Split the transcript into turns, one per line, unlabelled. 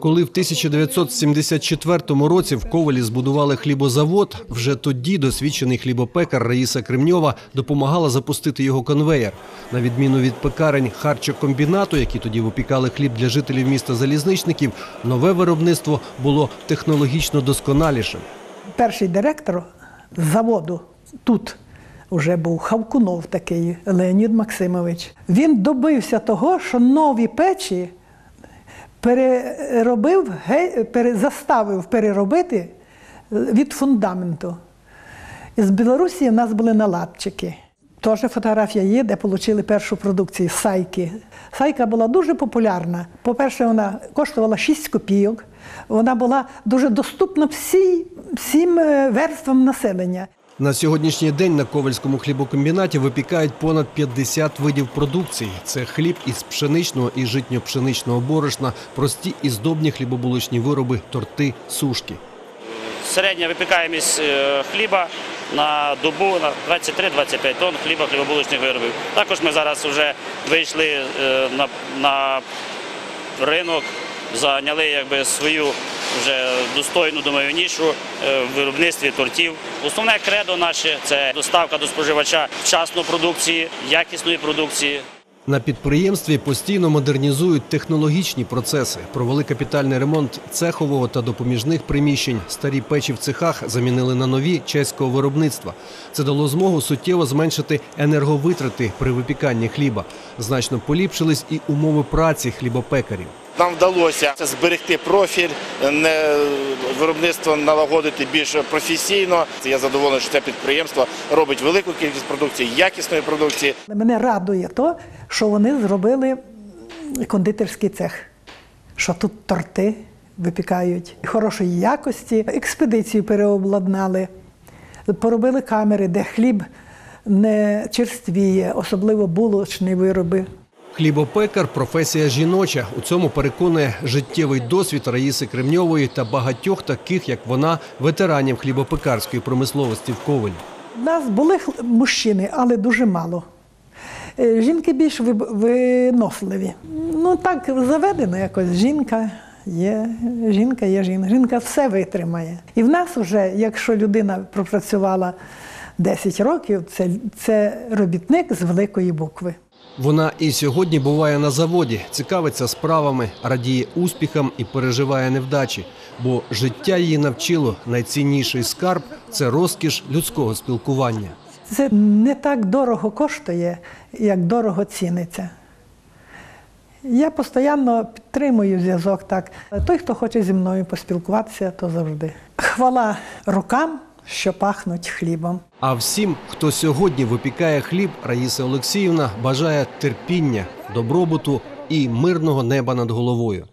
Коли в 1974 році в Ковелі збудували хлібозавод, вже тоді досвідчений хлібопекар Раїса Кремньова допомагала запустити його конвеєр. На відміну від пекарень харчокомбінату, які тоді випікали хліб для жителів міста залізничників, нове виробництво було технологічно досконалішим.
Перший директор заводу тут вже був Хавкунов такий Леонід Максимович. Він добився того, що нові печі переробив, заставив переробити від фундаменту. Із Білорусі в нас були наладчики. Теж фотографія є, де отримали першу продукцію сайки. Сайка була дуже популярна. По-перше, вона коштувала 6 копійок. Вона була дуже доступна всій, всім е, верствам населення.
На сьогоднішній день на Ковальському хлібокомбінаті випікають понад 50 видів продукції. Це хліб із пшеничного і житньо-пшеничного борошна, прості і здобні хлібобулочні вироби, торти, сушки.
Середня випікаємість е, хліба на добу на 23-25 тонн хліба хлібобулочних виробів. Також ми зараз вже вийшли е, на, на ринок, зайняли якби свою вже достойну думаю, нішу е, в виробництві тортів. Основне кредо наше це доставка до споживача вчасної продукції, якісної продукції.
На підприємстві постійно модернізують технологічні процеси, провели капітальний ремонт цехового та допоміжних приміщень. Старі печі в цехах замінили на нові чеського виробництва. Це дало змогу суттєво зменшити енерговитрати при випіканні хліба. Значно поліпшились і умови праці хлібопекарів.
Нам вдалося зберегти профіль, виробництво налагодити більш професійно. Я задоволений, що це підприємство робить велику кількість продукції, якісної продукції.
Мене радує то, що вони зробили кондитерський цех, що тут торти випікають хорошої якості, експедицію переобладнали, поробили камери, де хліб не черствіє, особливо булочні вироби.
Хлібопекар професія жіноча. У цьому переконує життєвий досвід Раїси Кремньової та багатьох таких, як вона, ветеранів хлібопекарської промисловості в Ковелі.
У нас були мужчини, але дуже мало. Е, Жінки більш виносливі. Ну так заведено якось. Жінка є, жінка є жінка. Жінка все витримає. І в нас вже, якщо людина пропрацювала 10 років, це, це робітник з великої букви.
Вона і сьогодні буває на заводі, цікавиться справами, радіє успіхам і переживає невдачі. Бо життя її навчило найцінніший скарб це розкіш людського спілкування.
Це не так дорого коштує, як дорого ціниться. Я постійно підтримую зв'язок так. Той, хто хоче зі мною поспілкуватися, то завжди. Хвала рукам, що пахнуть хлібом.
А всім, хто сьогодні випікає хліб, Раїса Олексіївна бажає терпіння, добробуту і мирного неба над головою.